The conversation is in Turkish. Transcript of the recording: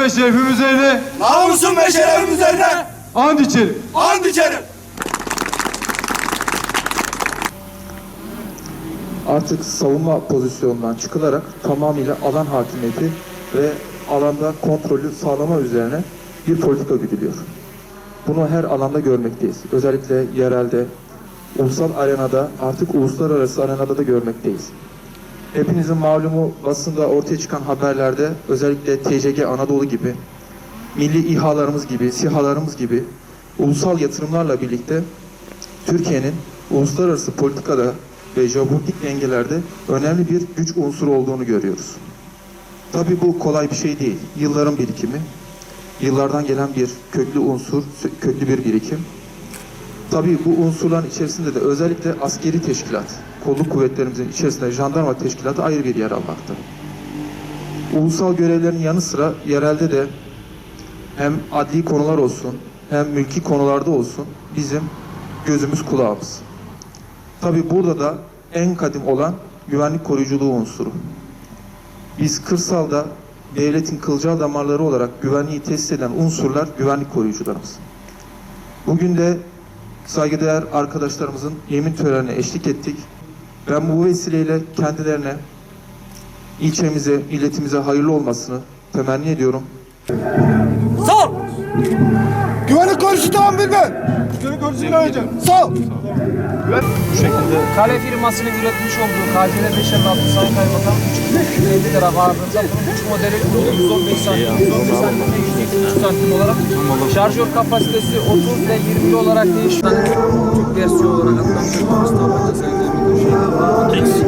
ve şerefim üzerine namusum ve şerefim üzerine and içerim. and içerim. artık savunma pozisyonundan çıkılarak tamamıyla alan hakimiyeti ve alanda kontrolü sağlama üzerine bir politika güdülüyor. Bunu her alanda görmekteyiz. Özellikle yerelde, ulusal arenada, artık uluslararası arenada da görmekteyiz. Hepinizin malumu basında ortaya çıkan haberlerde özellikle TCG Anadolu gibi, milli İHA'larımız gibi, SİHA'larımız gibi ulusal yatırımlarla birlikte Türkiye'nin uluslararası politikada ve jeopolitik dengelerde önemli bir güç unsuru olduğunu görüyoruz. Tabii bu kolay bir şey değil. Yılların birikimi, yıllardan gelen bir köklü unsur, köklü bir birikim. Tabii bu unsurların içerisinde de özellikle askeri teşkilat, kolluk kuvvetlerimizin içerisinde jandarma teşkilatı ayrı bir yer almakta. Ulusal görevlerin yanı sıra yerelde de hem adli konular olsun hem mülki konularda olsun bizim gözümüz kulağımız. Tabi burada da en kadim olan güvenlik koruyuculuğu unsuru. Biz kırsalda devletin kılcal damarları olarak güvenliği tesis eden unsurlar güvenlik koruyucularımız. Bugün de saygıdeğer arkadaşlarımızın yemin törenine eşlik ettik. Ben bu vesileyle kendilerine ilçemize, milletimize hayırlı olmasını temenni ediyorum. Sağ Görüşü tamam bilmem. Görü görüşü hocam. Sağ ol. Bu şekilde. Kale firmasının üretmiş olduğu KCL 5 56 Sayın Kaymakam 350 lira bağırdığında bunun 3 modeli 115 santim, 115 santim ve 183 santim olarak şarjör kapasitesi 30 ile 20 olarak değişiyor. Türk versiyon olarak atlamışız. Tabanca sayılarında bir şey var. Eksik.